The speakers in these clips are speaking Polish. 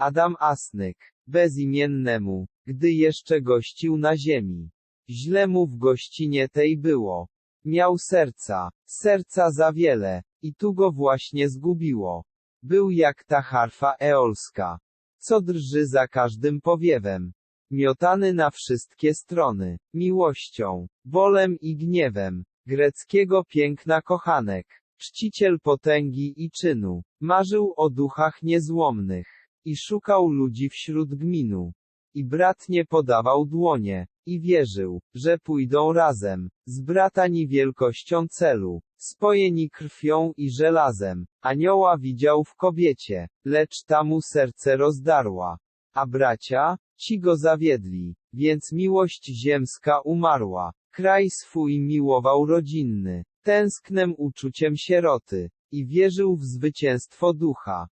Adam Asnyk. Bezimiennemu. Gdy jeszcze gościł na ziemi. Źle mu w gościnie tej było. Miał serca. Serca za wiele. I tu go właśnie zgubiło. Był jak ta harfa eolska. Co drży za każdym powiewem. Miotany na wszystkie strony. Miłością. Bolem i gniewem. Greckiego piękna kochanek. Czciciel potęgi i czynu. Marzył o duchach niezłomnych. I szukał ludzi wśród gminu. I brat nie podawał dłonie. I wierzył, że pójdą razem. Z bratani wielkością celu. Spojeni krwią i żelazem. Anioła widział w kobiecie. Lecz ta mu serce rozdarła. A bracia? Ci go zawiedli. Więc miłość ziemska umarła. Kraj swój miłował rodzinny. Tęsknem uczuciem sieroty. I wierzył w zwycięstwo ducha.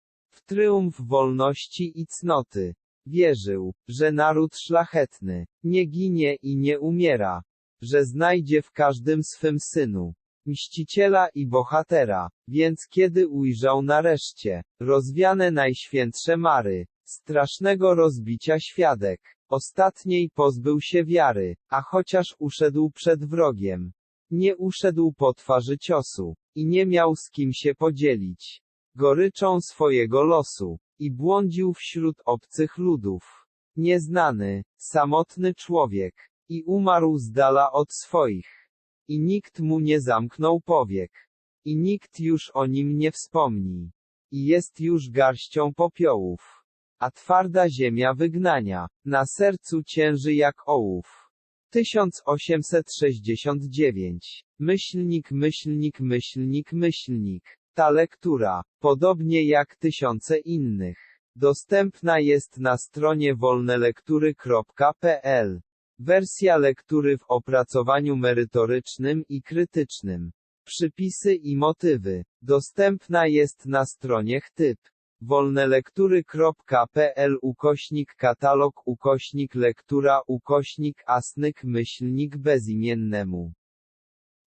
W tryumf wolności i cnoty. Wierzył, że naród szlachetny nie ginie i nie umiera, że znajdzie w każdym swym synu mściciela i bohatera. Więc kiedy ujrzał nareszcie rozwiane najświętsze mary, strasznego rozbicia świadek, ostatniej pozbył się wiary, a chociaż uszedł przed wrogiem, nie uszedł po twarzy ciosu i nie miał z kim się podzielić goryczą swojego losu. I błądził wśród obcych ludów. Nieznany, samotny człowiek. I umarł z dala od swoich. I nikt mu nie zamknął powiek. I nikt już o nim nie wspomni. I jest już garścią popiołów. A twarda ziemia wygnania, na sercu cięży jak ołów. 1869. Myślnik, myślnik, myślnik, myślnik. Ta lektura, podobnie jak tysiące innych, dostępna jest na stronie wolnelektury.pl. Wersja lektury w opracowaniu merytorycznym i krytycznym. Przypisy i motywy. Dostępna jest na stronie chtyp. wolnelektury.pl ukośnik katalog ukośnik lektura ukośnik asnyk myślnik bezimiennemu.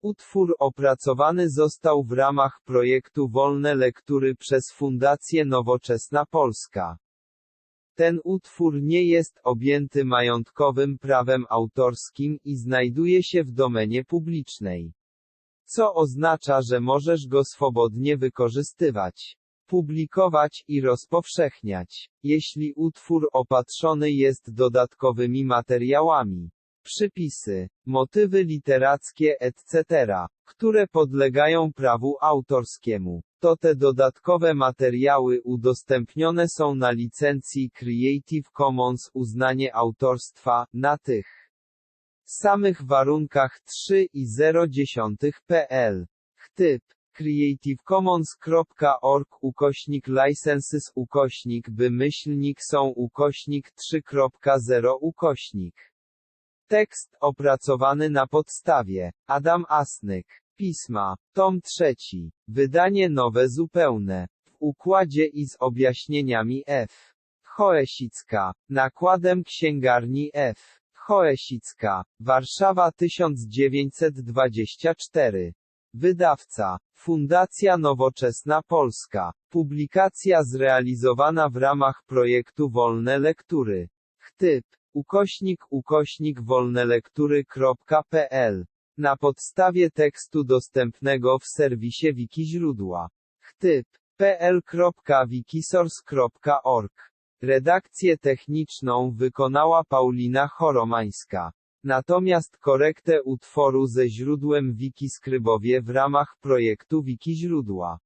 Utwór opracowany został w ramach projektu Wolne Lektury przez Fundację Nowoczesna Polska. Ten utwór nie jest objęty majątkowym prawem autorskim i znajduje się w domenie publicznej. Co oznacza, że możesz go swobodnie wykorzystywać, publikować i rozpowszechniać, jeśli utwór opatrzony jest dodatkowymi materiałami przypisy, motywy literackie etc., które podlegają prawu autorskiemu. To te dodatkowe materiały udostępnione są na licencji Creative Commons uznanie autorstwa, na tych samych warunkach 3.0.10.pl. Chtyp creativecommons.org ukośnik licenses ukośnik by myślnik są ukośnik 3.0 ukośnik Tekst opracowany na podstawie Adam Asnyk. Pisma. Tom trzeci. Wydanie nowe zupełne. W układzie i z objaśnieniami F. Choesicka. Nakładem księgarni F. Choesicka. Warszawa 1924. Wydawca. Fundacja Nowoczesna Polska. Publikacja zrealizowana w ramach projektu Wolne Lektury. Chtyp ukośnik ukośnik wolnelektury.pl na podstawie tekstu dostępnego w serwisie Wiki źródła. chtyp pl.wikisource.org Redakcję techniczną wykonała Paulina Choromańska. Natomiast korektę utworu ze źródłem Wiki skrybowie w ramach projektu Wiki źródła.